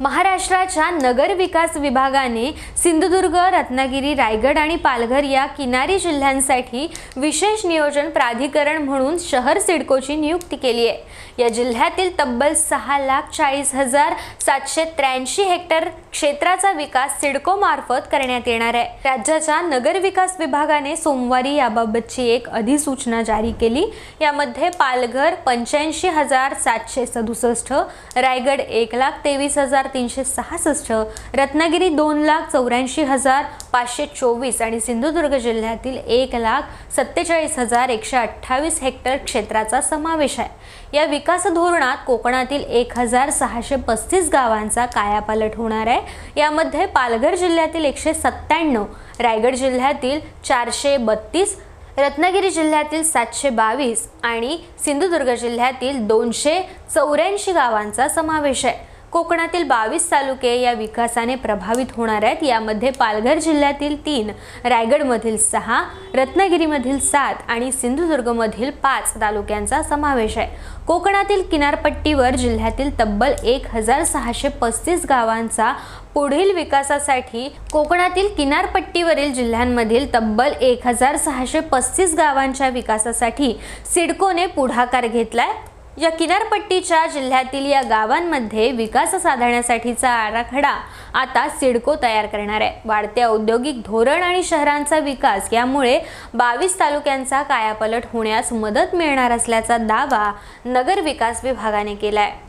महाराष्ट्राच्या नगर विकास विभागाने सिंधुदुर्ग रत्नागिरी रायगड आणि पालघर या किनारी जिल्ह्यांसाठी विशेष नियोजन प्राधिकरण म्हणून शहर सिडकोची नियुक्ती केली आहे. या जिल्ह्यातील तब्बल सहा लाख चाळीस हजार सातशे त्र्याऐंशी हेक्टर क्षेत्राचा विकास सिडको मार्फत करण्यात येणार आहे. राज्याच्या नगर विकास विभागाने सोमवारी याबाबतची एक अधिसूचना जारी केली. यामध्ये पालघर पंच्याऐंशी हजार सातशे सदुसष्ट रायगड एक लाख तेवीस हजार तीनशे सहासष्ट रत्नागिरी दोन लाख चौऱ्याऐंशी हजार पाचशे चोवीस आणि सिंधुदुर्ग जिल्ह्यातील एक लाख सत्तेचाळीस हजार एकशे अठ्ठावीस हेक्टर क्षेत्राचा समावेश आहे. या विकास धोरणात कोकणातील एक हजार सहाशे पस्तीस गावांचा कायापालट होणार आहे. यामध्ये पालघर जिल्ह्यातील एकशे सत्त्याण्णव रायगड जिल्ह्यातील चारशे बत्तीस रत्नागिरी जिल्ह्यातील सातशे बावीस आणि सिंधुदुर्ग जिल्ह्यातील दोनशे चौऱ्याऐंशी गावांचा समावेश आहे. कोकणातील बावीस तालुके या विकासाने प्रभावित होणार आहेत. यामध्ये पालघर जिल्ह्यातील तीन रायगडमधील सहा रत्नागिरीमधील सात आणि सिंधुदुर्गमधील पाच तालुक्यांचा समावेश आहे. कोकणातील किनारपट्टीवर जिल्ह्यातील तब्बल एक हजार सहाशे पस्तीस गावांचा पुढील विकासासाठी कोकणातील किनारपट्टीवरील जिल्ह्यांमधील तब्बल एक हजार सहाशे पस्तीस गावांच्या विकासासाठी सिडकोने पुढाकार घेतलाय. या किनारपट्टीच्या जिल्ह्यातील या गावांमध्ये विकास साधण्यासाठीचा आराखडा आता सिडको तयार करणार आहे. वाढते औद्योगिक धोरण आणि शहरांचा विकास यामुळे बावीस तालुक्यांचा कायापलट होण्यास मदत मिळणार असल्याचा दावा नगर विकास विभागाने केला आहे